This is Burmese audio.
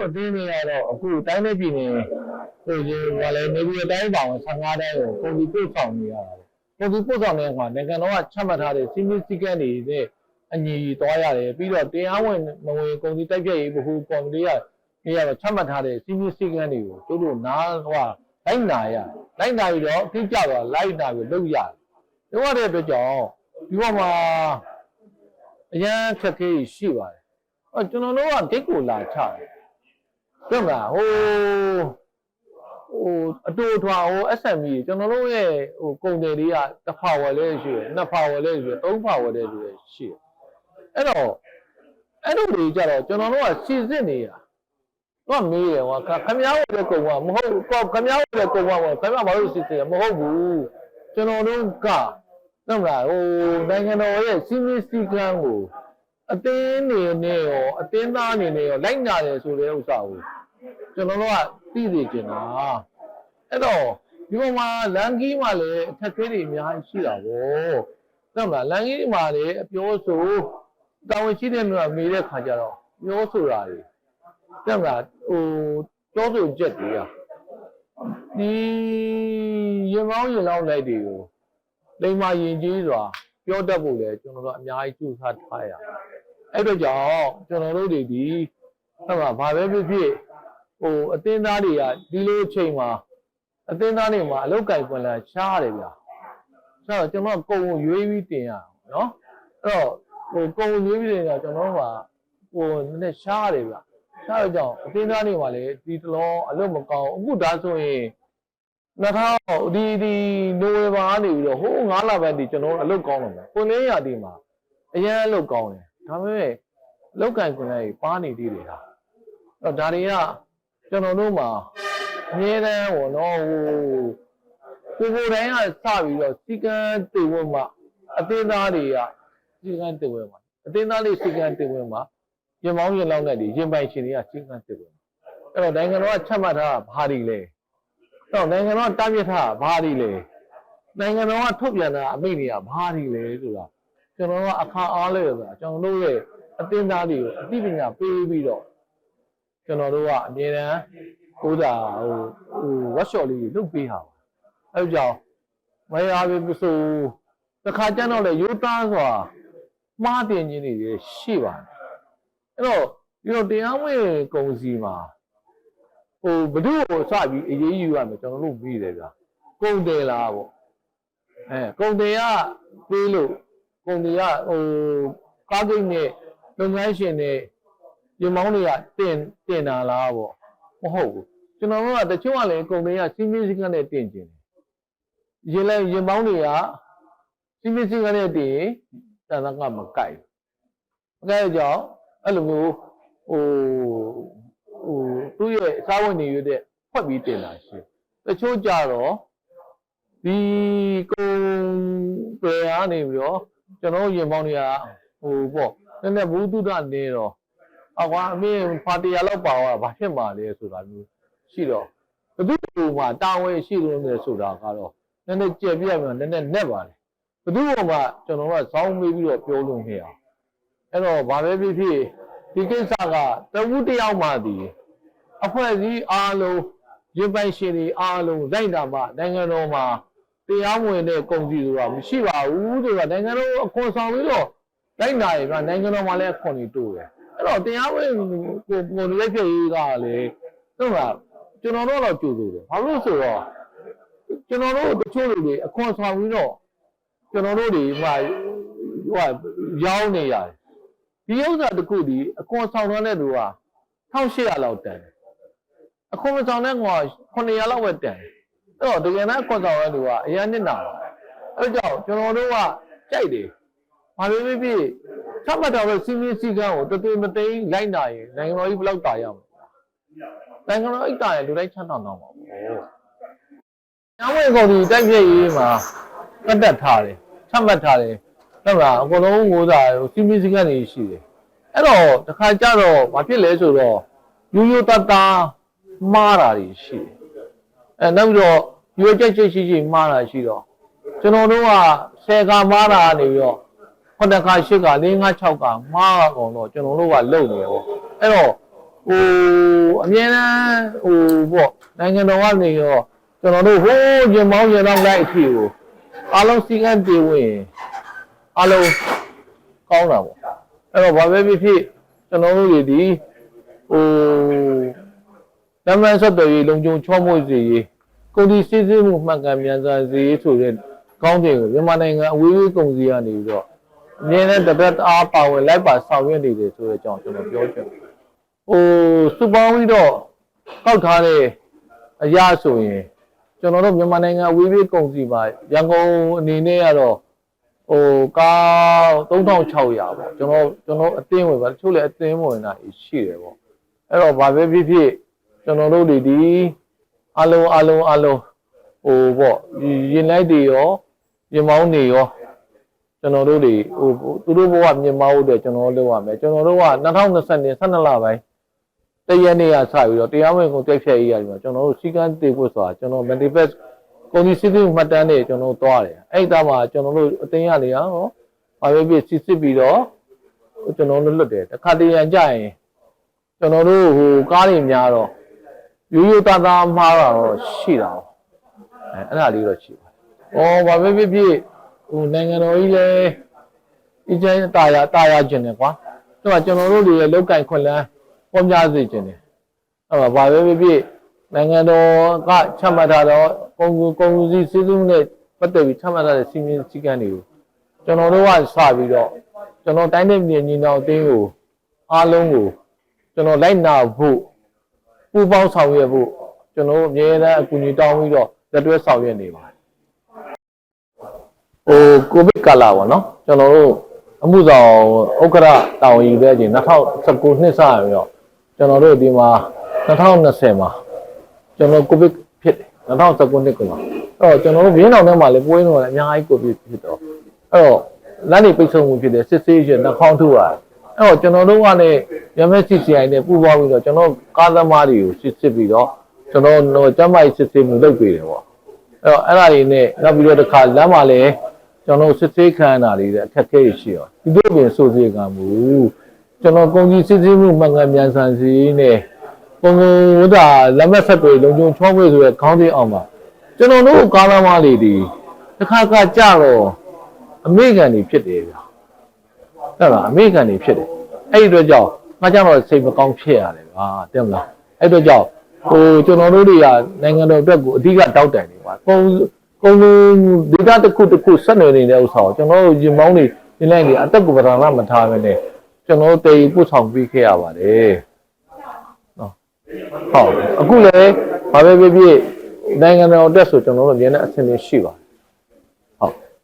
တို့အတင်းတွေကတော့အခုတိုင်းနဲ့ပြည်နယ်ဟိုဒီဘာလဲနေပြည်တော်တိုင်းပါဝင်15တိုင်းကိုပုံပြီးပို့ဆောင်နေရတာပေါ့ပုံပြီးပို့ဆောင်နေတဲ့အခါနိုင်ငံတော်ကချမှတ်ထားတဲ့စီမင်းစည်းကမ်းတွေနဲ့အညီသွားရတယ်ပြီးတော့တရားဝင်မဝင်ကုန်စည်တိုက်ပြည့်ရေးဘဟုကော်မတီကဒီကတော့ချမှတ်ထားတဲ့စီမင်းစည်းကမ်းတွေကိုတို့တို့နားဟိုလိုက်နာရလိုက်နာပြီးတော့သိကြတော့လိုက်နာပြီးလုပ်ရတယ်ပြောရတဲ့အတွက်ကြောင့်ဒီဘက်မှာအရန်ခက်ခဲရှိပါတယ်အော်ကျွန်တော်တို့ကဒိတ်ကိုလာချတယ် ပြောမလားဟိုဟိုအတူထွာဟို SME ကျွန်တော်တို့ရဲ့ဟိုကုန်တယ်တွေကတစ်ဖာဝယ်လဲရှိတယ်နှစ်ဖာဝယ်လဲရှိတယ်သုံးဖာဝယ်လဲရှိတယ်ရှိတယ်အဲ့တော့အဲ့လိုတွေကြတော့ကျွန်တော်တို့ကစီစစ်နေတာတော့မေးတယ်ဟောခခမားဝယ်တဲ့ကုန်ကမဟုတ်ကောခမားဝယ်တဲ့ကုန်ကမဟုတ်ခမားဘာလို့စီစစ်ရမဟုတ်ဘူးကျွန်တော်တို့ကတော့မလားဟိုနိုင်ငံတော်ရဲ့စီမင်းစည်းကမ်းကို အတင်းနေနဲ့ရောအတင်းသားနေနဲ့ရောလိုက်နာတယ်ဆိုတဲ့ဥစ္စာကိုကျွန်တော်တို့ကသိသိကျင်တာအဲ့တော့ဒီပေါ်မှာလန်ကီးမှာလည်းအခက်အခဲတွေအများကြီးရှိတာဗောတော့မလားလန်ကီးမှာလည်းအပြောဆိုတာဝန်ရှိတဲ့လူကမေးတဲ့ခါကျတော့ပြောဆိုတာတွေတော့မလားဟိုပြောဆိုချက်တွေကဒီရင်ကောင်းရင်လောက်လိုက်တွေကိုလိမ္မာရင်ကြီးစွာပြောတတ်ဖို့လည်းကျွန်တော်တို့အများကြီးကြိုးစားထားရ အဲ့တော့ကြောင့်ကျွန်တော်တို့တွေဒီဟုတ်ပါဘာပဲဖြစ်ဖြစ်ဟိုအတင်းသားတွေကဒီလိုအချိန်မှာအတင်းသားတွေမှာအလုတ်ကိုက်ပွန်လာရှားတယ်ဗျာဆိုတော့ကျွန်တော်ကုံကိုရွေးပြီးတင်ရအောင်နော်အဲ့တော့ဟိုကုံကိုရွေးပြီးတင်ရကျွန်တော်ကဟိုနည်းနည်းရှားတယ်ဗျာရှားတော့ကြောင့်အတင်းသားတွေမှာလည်းဒီတလောအလုတ်မကောင်းအခုဒါဆိုရင်2000ဒီဒီနိုဝင်ဘာကနေပြီးတော့ဟိုး9လပိုင်းဒီကျွန်တော်အလုတ်ကောင်းတော့မယ်ပွန်လင်းရာဒီမှာအရင်အလုတ်ကောင်းတယ် ဒါပေမဲ့လောက်ကင်ကွန်လိုက်ပါနေသေးတယ်ဟာအဲ့တော့ဒါတွေကကျွန်တော်တို့မှာအမြဲတမ်းဟောနော်ဟိုကိုကိုတိုင်းကစပြီးတော့စီကံတေဝတ်မှာအတင်းသားတွေကစီကံတေဝတ်မှာအတင်းသားတွေစီကံတေဝတ်မှာရင်မောင်းရင်လောက်နဲ့ဒီရင်ပိုင်ရှင်တွေကစီကံတေဝတ်မှာအဲ့တော့နိုင်ငံတော်ကချမှတ်ထားတာဘာတွေလဲတော့နိုင်ငံတော်ကတားမြစ်ထားတာဘာတွေလဲနိုင်ငံတော်ကထုတ်ပြန်တာအမိန့်တွေကဘာတွေလဲဆိုတာ ကျွန်တော်တို့ကအခါအားလဲဆိုတာကျွန်တော်တို့ရဲ့အတင်းသားတွေကိုအသိပညာပေးပြီးတော့ကျွန်တော်တို့ကအမြဲတမ်းကိုးတာဟိုဟို workshop လေးတွေလုပ်ပေးတာပါအဲဒါကြောင့်မရဘူးပစိုးတစ်ခါကျတော့လေရိုးသားစွာမှားတင်ခြင်းတွေရှိပါတယ်အဲ့တော့ဒီတော့တရားဝင်ကုံစီမှာဟိုဘ누구ကိုစပြီးအရေးယူရမယ်ကျွန်တော်တို့ပြီးတယ်ဗျာကုံတယ်လားပေါ့အဲကုံတယ်ကပေးလို့ ကုံတယ်ကဟိုကားဂိတ်နဲ့လုပ်ငန်းရှင်နဲ့ဒီမောင်းတွေကတင်တင်တာလားပေါ့မဟုတ်ဘူးကျွန်တော်တို့ကတချို့ကလည်းကုံတွေကစီမင်းစည်းကမ်းနဲ့တင်ကျင်တယ်ရင်လဲရင်မောင်းတွေကစီမင်းစည်းကမ်းနဲ့တင်ရင်တန်တကမကိုက်ဘူးမကိုက်ကြောင့်အဲ့လိုမျိုးဟိုဟိုသူ့ရဲ့စားဝင်နေရတဲ့ဖွက်ပြီးတင်တာရှိတချို့ကြတော့ဒီကုံတွေကနေပြီးတော့ ကျွန်တော်ရင်မောင်းတွေကဟိုပေါ့နည်းနည်းဘူးတုဒနေတော့အကွာအမေပါတီရလောက်ပါတော့ဘာဖြစ်မှာလဲဆိုတာမျိုးရှိတော့ဘသူ့ဘုံမှာတာဝန်ရှိလို့နေဆိုတာကတော့နည်းနည်းကြက်ပြက်မြန်နည်းနည်းနဲ့ပါလေဘသူ့ဘုံမှာကျွန်တော်ကဇောင်းမေးပြီးတော့ပြောလို့မရအောင်အဲ့တော့ဘာပဲဖြစ်ဖြစ်ဒီကိစ္စကတဝူးတယောက်မှဒီအဖွဲ့အစည်းအားလုံးရင်ပိုင်ရှင်တွေအားလုံးလိုက်တာမှနိုင်ငံတော်မှာ တရားမဝင်တဲ့ကုန်စည်ဆိုတာမရှိပါဘူးဆိုတာနိုင်ငံတော်အခွန်ဆောင်ပြီးတော့လိုက်နာရကနိုင်ငံတော်မှာလည်းအခွန်တွေတိုးတယ်အဲ့တော့တရားဝင်ကိုကိုရိုက်ဖြစ်ရေးကလည်းဟုတ်လားကျွန်တော်တို့တော့ကြိုးဆိုတယ်ဘာလို့ဆိုတော့ကျွန်တော်တို့တချို့လူတွေအခွန်ဆောင်ပြီးတော့ကျွန်တော်တို့တွေဟိုဟိုရောင်းနေရတယ်ဒီဥစ္စာတစ်ခုဒီအခွန်ဆောင်တဲ့လူက1800လောက်တန်တယ်အခွန်မဆောင်တဲ့ငွာ900လောက်ပဲတန်တယ် အဲ့တော့တကယ်တမ်းအခွန်ဆောင်တဲ့လူကအရင်နှစ်နာပါအဲ့ကြောင့်ကျွန်တော်တို့ကကြိုက်တယ်ဘာပဲဖြစ်ဖြစ်ချမှတ်တော်တဲ့စီမင်းစည်းကမ်းကိုတသွေးမသိမ်းလိုက်နိုင်ရင်နိုင်ငံတော်ကြီးဘယ်လောက်တာရမလဲနိုင်ငံတော်အိတ်တာရလူတိုင်းချမ်းသာတော့မှာပေါ့။ညဝဲကုန်ဒီတိုက်ပြည့်ရေးမှာကတ်တက်ထားတယ်ချမှတ်ထားတယ်ဟုတ်လားအကုန်လုံးငိုးတာစီမင်းစည်းကမ်းတွေရှိတယ်။အဲ့တော့တခါကျတော့ဘာဖြစ်လဲဆိုတော့ရိုးရိုးတတမှားတာတွေရှိတယ်။ အဲနောက်ပြီးတော့ရွေချက်ချက်ရှိရှိမှားတာရှိတော့ကျွန်တော်တို့ကဆယ်ကမှားတာနေပြီးတော့ခုနှစ်ခါရှစ်ခါ၄၅၆ခါမှားအောင်တော့ကျွန်တော်တို့ကလုံနေရောအဲ့တော့ဟိုအမြဲတမ်းဟိုပေါ့နိုင်ငံတော်ကနေရောကျွန်တော်တို့ဟိုးကျင်မောင်းကျင်တော့လိုက်အထီကိုအားလုံးစီကံပြေဝင်အားလုံးကောင်းတာပေါ့အဲ့တော့ဘာပဲဖြစ်ဖြစ်ကျွန်တော်တို့တွေဒီဟို တမန်ဆက်တော်ရေးလုံခြုံချောမွေ့စေရေးကုန်ဒီစစ်စစ်မှုမှန်ကန်မြန်ဆန်စေရေးဆိုတဲ့ကောင်းတဲ့ကိုမြန်မာနိုင်ငံအဝေးဝေးကုန်စည်ကနေပြီးတော့အမြဲတမ်းတပတ်အားပါဝင်လိုက်ပါဆောင်ရွက်နေတယ်ဆိုတဲ့အကြောင်းကျွန်တော်ပြောချင်တယ်ဟိုစူပေါင်းပြီးတော့ကောက်ထားတဲ့အရာဆိုရင်ကျွန်တော်တို့မြန်မာနိုင်ငံအဝေးပြေးကုန်စီပါရန်ကုန်အနေနဲ့ကတော့ဟိုကား3600ပေါ့ကျွန်တော်ကျွန်တော်အသင်းဝင်ပါတချို့လည်းအသင်းဝင်တာရှိတယ်ပေါ့အဲ့တော့ဘာပဲဖြစ်ဖြစ် ကျွန်တော်တို့တွေဒီအလုံးအလုံးအလုံးဟိုပေါ့ဒီရင်လိုက်တွေရောရင်မောင်းတွေရောကျွန်တော်တို့တွေဟိုသူတို့ဘဝမြင်မောင်းတဲ့ကျွန်တော်တို့လုပ်ရမယ်ကျွန်တော်တို့က2020年12လပိုင်းတရက်နေ့ကစပြီးတော့တရားဝင်ကုန်တက်ဖြတ်ရေးရတယ်မှာကျွန်တော်တို့စီကန်းတေဖို့ဆိုတာကျွန်တော် manifest ကုန်ဒီစီစဉ်မှတ်တမ်းတွေကျွန်တော်တို့သွားတယ်အဲ့ဒီတော့မှကျွန်တော်တို့အတင်းရနေရဟောဘာပဲဖြစ်စစ်စစ်ပြီးတော့ကျွန်တော်တို့လွတ်တယ်တစ်ခါတရံကြရင်ကျွန်တော်တို့ဟိုကားတွေများတော့ ရိုးရိုးသားသားမှားတာတော့ရှိတာပေါ့အဲအဲ့ဒါလေးတော့ရှိပါတယ်ဩဘာပဲဖြစ်ဖြစ်ဟိုနိုင်ငံတော်ကြီးလည်းအကျဉ်းတာယာတာယာကျင်တယ်ကွာသူကကျွန်တော်တို့တွေရဲ့လောက်ကင်ခွန်လန်းပေါ်များစေခြင်းတယ်အဲ့တော့ဘာပဲဖြစ်ဖြစ်နိုင်ငံတော်ကချမှတ်ထားတော့ကုန်ကူကုန်ကူစီစီးစုနဲ့ပတ်သက်ပြီးချမှတ်ထားတဲ့စီမင်းစည်းကမ်းတွေကိုကျွန်တော်တို့ကစပြီးတော့ကျွန်တော်တိုင်းတဲ့ပြည်ညီနောင်အသင်းကိုအားလုံးကိုကျွန်တော်လိုက်နာဖို့ ပူးပေါင်းဆောင်ရွက်ဖို့ကျွန်တော်တို့အမြဲတမ်းအကူအညီတောင်းပြီးတော့လက်တွဲဆောင်ရွက်နေပါတယ်ဟိုကိုဗစ်ကာလပေါ့နော်ကျွန်တော်တို့အမှုဆောင်ဥက္ကရာတောင်ရီပဲချင်း2019နှစ်စရပြီးတော့ကျွန်တော်တို့ဒီမှာ2020မှာကျွန်တော်ကိုဗစ်ဖြစ်တယ်2019နှစ်ကမှာအဲ့တော့ကျွန်တော်တို့ဘင်းတော်ထဲမှာလည်းပွဲတော်လည်းအများကြီးကိုဗစ်ဖြစ်တော့အဲ့တော့လမ်းနေပိတ်ဆို့မှုဖြစ်တယ်စစ်ဆေးရှင်နှာခေါင်းထုတ်ရတယ် အဲ့တော့ကျွန်တော်တို့ကလည်းရမက် CCI နဲ့ပူးပေါင်းပြီးတော့ကျွန်တော်ကားသမားတွေကိုစစ်စစ်ပြီးတော့ကျွန်တော်ကျမ်းမာရေးစစ်ဆေးမှုလုပ်ပေးတယ်ပေါ့အဲ့တော့အဲ့ဒါတွေနဲ့နောက်ပြီးတော့တစ်ခါလမ်းမှာလည်းကျွန်တော်စစ်သေးခံရတာတွေလည်းအခက်အခဲတွေရှိရောဒီလိုပင်စိုးစေကမှုကျွန်တော်ကုန်ကြီးစစ်သေးမှုမှန်ကန်မြန်ဆန်စီနဲ့ပုံပုံဝဒလက်မက်ဆက်တွေလုံခြုံချောပွေဆိုတဲ့ခေါင်းစဉ်အောင်ပါကျွန်တော်တို့ကားသမားလေးတွေတစ်ခါကကြတော့အမေရိကန်တွေဖြစ်တယ်ဗျာ ဟုတ်လားအမေရိကန်တွေဖြစ်တယ်အဲ့ဒီအတွက်ကြောင့်ငါကြောင့်တော့စိတ်မကောင်းဖြစ်ရတယ်ဗျာတဲ့မလားအဲ့ဒီအတွက်ကြောင့်ဟိုကျွန်တော်တို့တွေကနိုင်ငံတော်အတွက်ကိုအဓိကတောက်တိုင်နေပါကုန်းကုန်းဒေတာတစ်ခုတစ်ခုဆက်နွယ်နေတဲ့ဥစ္စာကိုကျွန်တော်တို့ရင်မောင်းနေဒီလိုက်နေအသက်ကိုပဓာနမထားဘဲနဲ့ကျွန်တော်တို့တည်ပို့ဆောင်ပြီးခဲ့ရပါတယ်နော်ဟုတ်အခုလည်းဘာပဲဖြစ်ဖြစ်နိုင်ငံတော်အတွက်ဆိုကျွန်တော်တို့အများနဲ့အဆင်သင့်ရှိပါတယ်